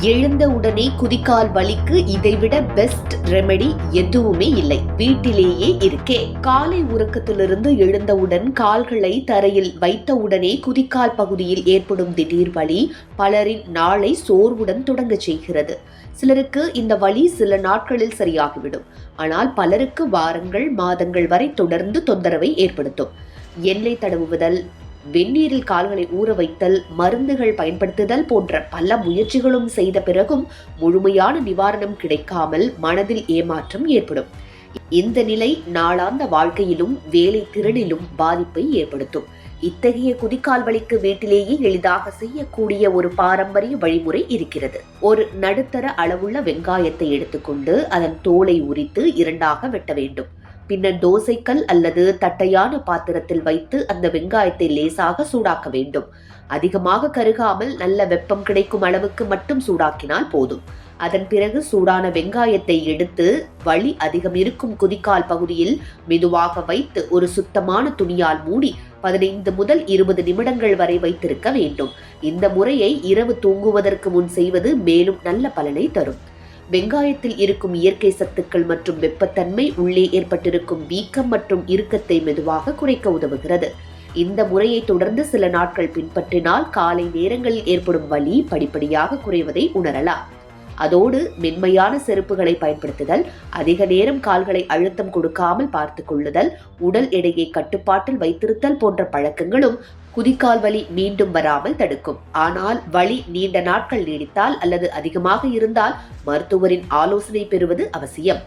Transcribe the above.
எழுந்த உடனே குதிக்கால் வலிக்கு இதைவிட பெஸ்ட் ரெமெடி எதுவுமே இல்லை. வீட்டிலேயே இருக்கே. காலை உறக்கத்திலிருந்து எழுந்தவுடன் கால்களை தரையில் வைத்தவுடனே குதிக்கால் பகுதியில் ஏற்படும் திடீர் வலி பலரின் நாளை சோர்வுடன் தொடங்கச் செய்கிறது. சிலருக்கு இந்த வலி சில நாட்களில் சரியாகிவிடும். ஆனால் பலருக்கு வாரங்கள் மாதங்கள் வரை தொடர்ந்து தொந்தரவை ஏற்படுத்தும். எண்ணெய் தடவுவதல் வெந்நீரில் கால்களை ஊற வைத்தல் மருந்துகள் பயன்படுத்துதல் போன்ற பல முயற்சிகளும் செய்த பிறகும் முழுமையான நிவாரணம் கிடைக்காமல் மனதில் ஏமாற்றம் ஏற்படும். இந்த நிலை நாளாந்த வாழ்க்கையிலும் வேலை திறனிலும் பாதிப்பை ஏற்படுத்தும். இத்தகைய குதிக்கால் வலிக்கு வீட்டிலேயே எளிதாக செய்யக்கூடிய ஒரு பாரம்பரிய வழிமுறை இருக்கிறது. ஒரு நடுத்தர அளவுள்ள வெங்காயத்தை எடுத்துக்கொண்டு அதன் தோலை உரித்து இரண்டாக வெட்ட வேண்டும். பின்னர் தோசைக்கல் அல்லது தட்டையான பாத்திரத்தில் வைத்து அந்த வெங்காயத்தை லேசாக சூடாக்க வேண்டும். அதிகமாக கருகாமல் நல்ல வெப்பம் கிடைக்கும் அளவுக்கு மட்டும் சூடாக்கினால் போதும். அதன் பிறகு சூடான வெங்காயத்தை எடுத்து வலி அதிகம் இருக்கும் குதிக்கால் பகுதியில் மெதுவாக வைத்து ஒரு சுத்தமான துணியால் மூடி பதினைந்து முதல் இருபது நிமிடங்கள் வரை வைத்திருக்க வேண்டும். இந்த முறையை இரவு தூங்குவதற்கு முன் செய்வது மேலும் நல்ல பலனை தரும். வெங்காயத்தில் இருக்கும் இயற்கை சத்துக்கள் மற்றும் வெப்பத்தன்மை உள்ளே ஏற்பட்டிருக்கும் வீக்கம் மற்றும் இறுக்கத்தை மெதுவாக குறைக்க உதவுகிறது. இந்த முறையை தொடர்ந்து சில நாட்கள் பின்பற்றினால் காலை நேரங்களில் ஏற்படும் வலி படிப்படியாக குறைவதை உணரலாம். அதோடு மென்மையான செருப்புகளை பயன்படுத்துதல் அதிக நேரம் கால்களை அழுத்தம் கொடுக்காமல் பார்த்து கொள்ளுதல் உடல் எடையை கட்டுப்பாட்டில் வைத்திருத்தல் போன்ற பழக்கங்களும் குதிக்கால் வலி மீண்டும் வராமல் தடுக்கும். ஆனால் வலி நீண்ட நாட்கள் நீடித்தால் அல்லது அதிகமாக இருந்தால் மருத்துவரின் ஆலோசனை பெறுவது அவசியம்.